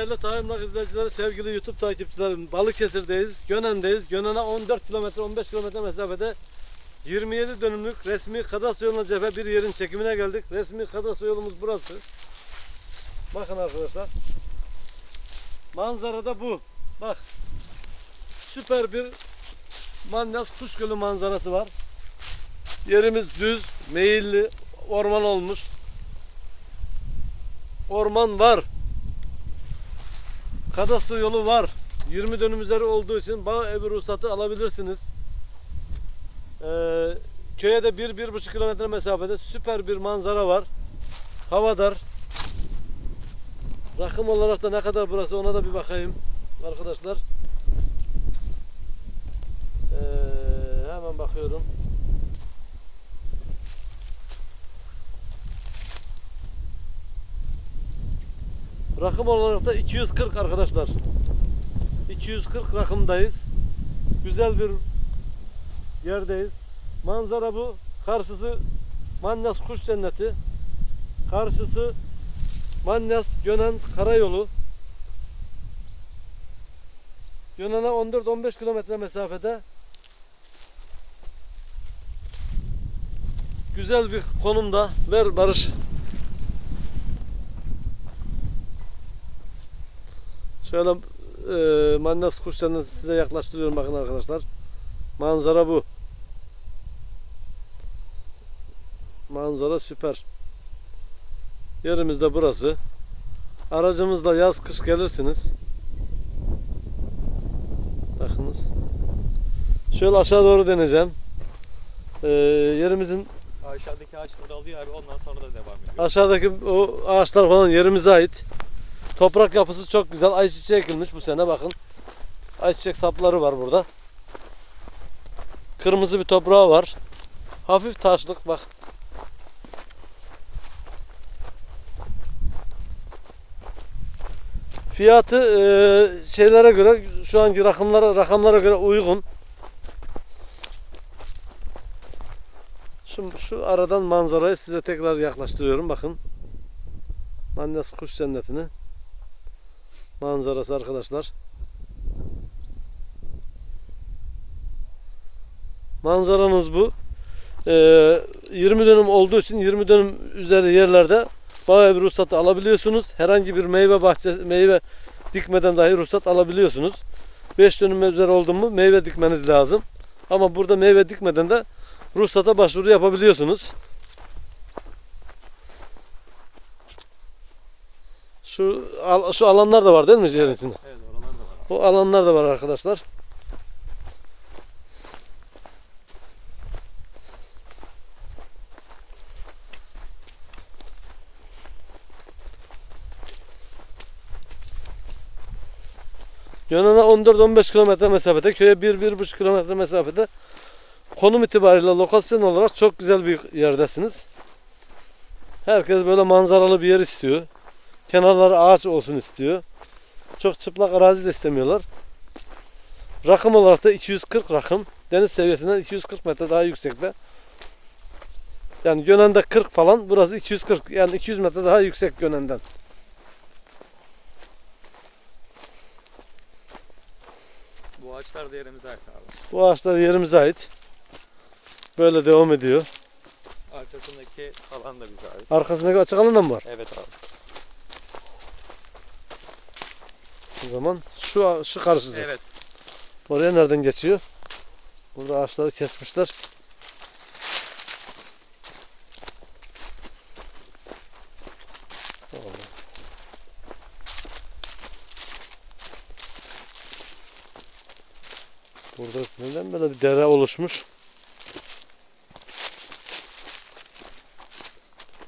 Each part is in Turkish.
değerli Tahimlak izleyicileri, sevgili YouTube takipçilerim. Balıkesir'deyiz, Gönen'deyiz. Gönen'e 14 kilometre, 15 kilometre mesafede 27 dönümlük resmi kadastro yoluna cephe bir yerin çekimine geldik. Resmi kadastro yolumuz burası. Bakın arkadaşlar. Manzara da bu. Bak. Süper bir Manyas Kuş Gölü manzarası var. Yerimiz düz, meyilli, orman olmuş. Orman var. Kadastro yolu var. 20 dönüm üzeri olduğu için bağ evi ruhsatı alabilirsiniz. Ee, köye de 1-1,5 kilometre mesafede süper bir manzara var. Hava dar. Rakım olarak da ne kadar burası ona da bir bakayım arkadaşlar. Ee, hemen bakıyorum. Rakım olarak da 240 arkadaşlar. 240 rakımdayız. Güzel bir yerdeyiz. Manzara bu. Karşısı Manyas Kuş Cenneti. Karşısı Manyas Gönen Karayolu. Gönen'e 14-15 kilometre mesafede. Güzel bir konumda. Ver Barış. Şöyle e, Mandas kuşlarını size yaklaştırıyorum bakın arkadaşlar. Manzara bu. Manzara süper. Yerimiz de burası. Aracımızla yaz kış gelirsiniz. Bakınız. Şöyle aşağı doğru deneyeceğim. E, yerimizin Aşağıdaki ağaçları alıyor abi ondan sonra da devam ediyor. Aşağıdaki o ağaçlar falan yerimize ait. Toprak yapısı çok güzel. Ayçiçeği ekilmiş bu sene bakın. Ayçiçek sapları var burada. Kırmızı bir toprağı var. Hafif taşlık bak. Fiyatı e, şeylere göre şu anki rakamlara rakamlara göre uygun. Şu, şu aradan manzarayı size tekrar yaklaştırıyorum. Bakın. Manyas Kuş Cenneti'ni manzarası arkadaşlar. Manzaranız bu. Ee, 20 dönüm olduğu için 20 dönüm üzeri yerlerde bağ evi ruhsatı alabiliyorsunuz. Herhangi bir meyve bahçesi, meyve dikmeden dahi ruhsat alabiliyorsunuz. 5 dönüm üzeri oldu mu meyve dikmeniz lazım. Ama burada meyve dikmeden de ruhsata başvuru yapabiliyorsunuz. Şu al- şu alanlar da var değil mi yerin içinde? Evet oralar da var. O alanlar da var arkadaşlar. Yönana 14-15 kilometre mesafede, köye 1-1,5 kilometre mesafede konum itibariyle lokasyon olarak çok güzel bir yerdesiniz. Herkes böyle manzaralı bir yer istiyor. Kenarları ağaç olsun istiyor. Çok çıplak arazi de istemiyorlar. Rakım olarak da 240 rakım. Deniz seviyesinden 240 metre daha yüksekte. Yani Gönen'de 40 falan. Burası 240. Yani 200 metre daha yüksek Gönen'den. Bu ağaçlar da yerimize ait abi. Bu ağaçlar yerimize ait. Böyle devam ediyor. Arkasındaki alan da bize ait. Arkasındaki açık alan da mı var? Evet abi. O zaman şu şu karşısı. Evet. Oraya nereden geçiyor? Burada ağaçları kesmişler. Burada neden böyle bir dere oluşmuş?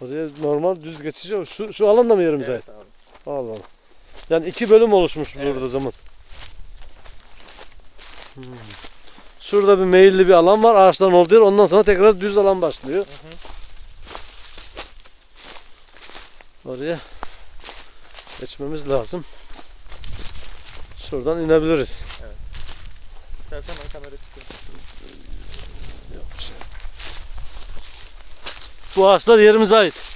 Oraya normal düz geçici şu, şu alanda mı yerimize? Evet abi. Allah Allah. Yani iki bölüm oluşmuş Evet. burada zaman. Hmm. Şurada bir meyilli bir alan var. Ağaçların olduğu yer. Ondan sonra tekrar düz alan başlıyor. Oraya geçmemiz lazım. Şuradan inebiliriz. İstersen ben kamera tutayım. Yok bir şey. Bu ağaçlar yerimize ait.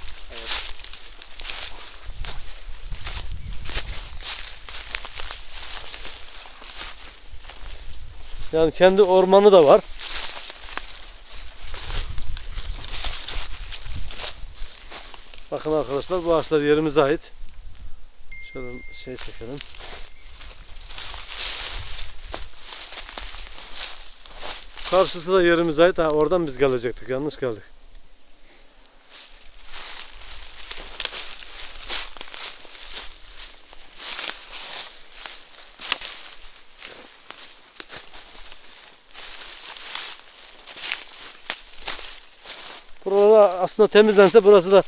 Yani kendi ormanı da var. Bakın arkadaşlar bu ağaçlar yerimize ait. Şöyle şey çekelim. Karşısı da yerimize ait. Ha, oradan biz gelecektik. Yanlış geldik. Burada aslında temizlense burası da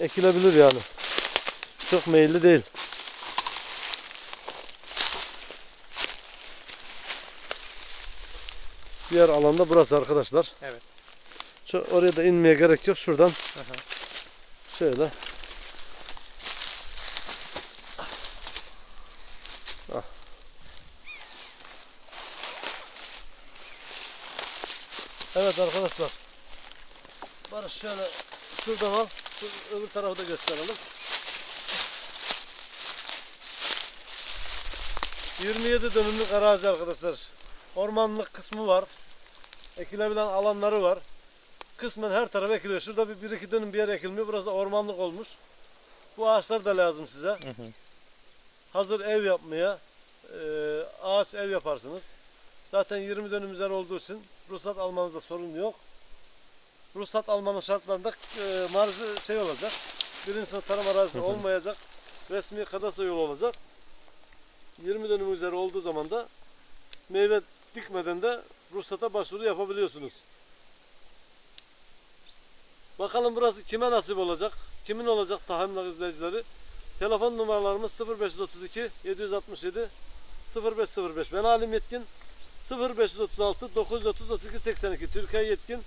ekilebilir yani. Çok meyilli değil. Diğer alanda burası arkadaşlar. Evet. Şu, oraya da inmeye gerek yok. Şuradan hı. şöyle. Ah. Evet arkadaşlar. Barış şöyle şuradan al. Şu öbür tarafı da gösterelim. 27 dönümlük arazi arkadaşlar. Ormanlık kısmı var. Ekilebilen alanları var. Kısmen her taraf ekiliyor. Şurada bir, bir iki dönüm bir yer ekilmiyor. Burası da ormanlık olmuş. Bu ağaçlar da lazım size. Hı hı. Hazır ev yapmaya e, ağaç ev yaparsınız. Zaten 20 dönüm üzeri olduğu için ruhsat almanızda sorun yok. Ruhsat almanın şartlarında e, marjı şey olacak. Birinci sınıf tarım arazisi olmayacak. Resmi kadastro yolu olacak. 20 dönüm üzeri olduğu zaman da meyve dikmeden de ruhsata başvuru yapabiliyorsunuz. Bakalım burası kime nasip olacak? Kimin olacak tahammül izleyicileri? Telefon numaralarımız 0532 767 0505. Ben Halim Yetkin 0536 930 32 82 Türkiye Yetkin.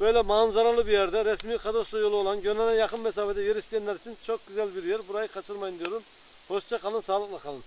Böyle manzaralı bir yerde resmi kadastro yolu olan Gönen'e yakın mesafede yer isteyenler için çok güzel bir yer. Burayı kaçırmayın diyorum. Hoşça kalın, sağlıkla kalın.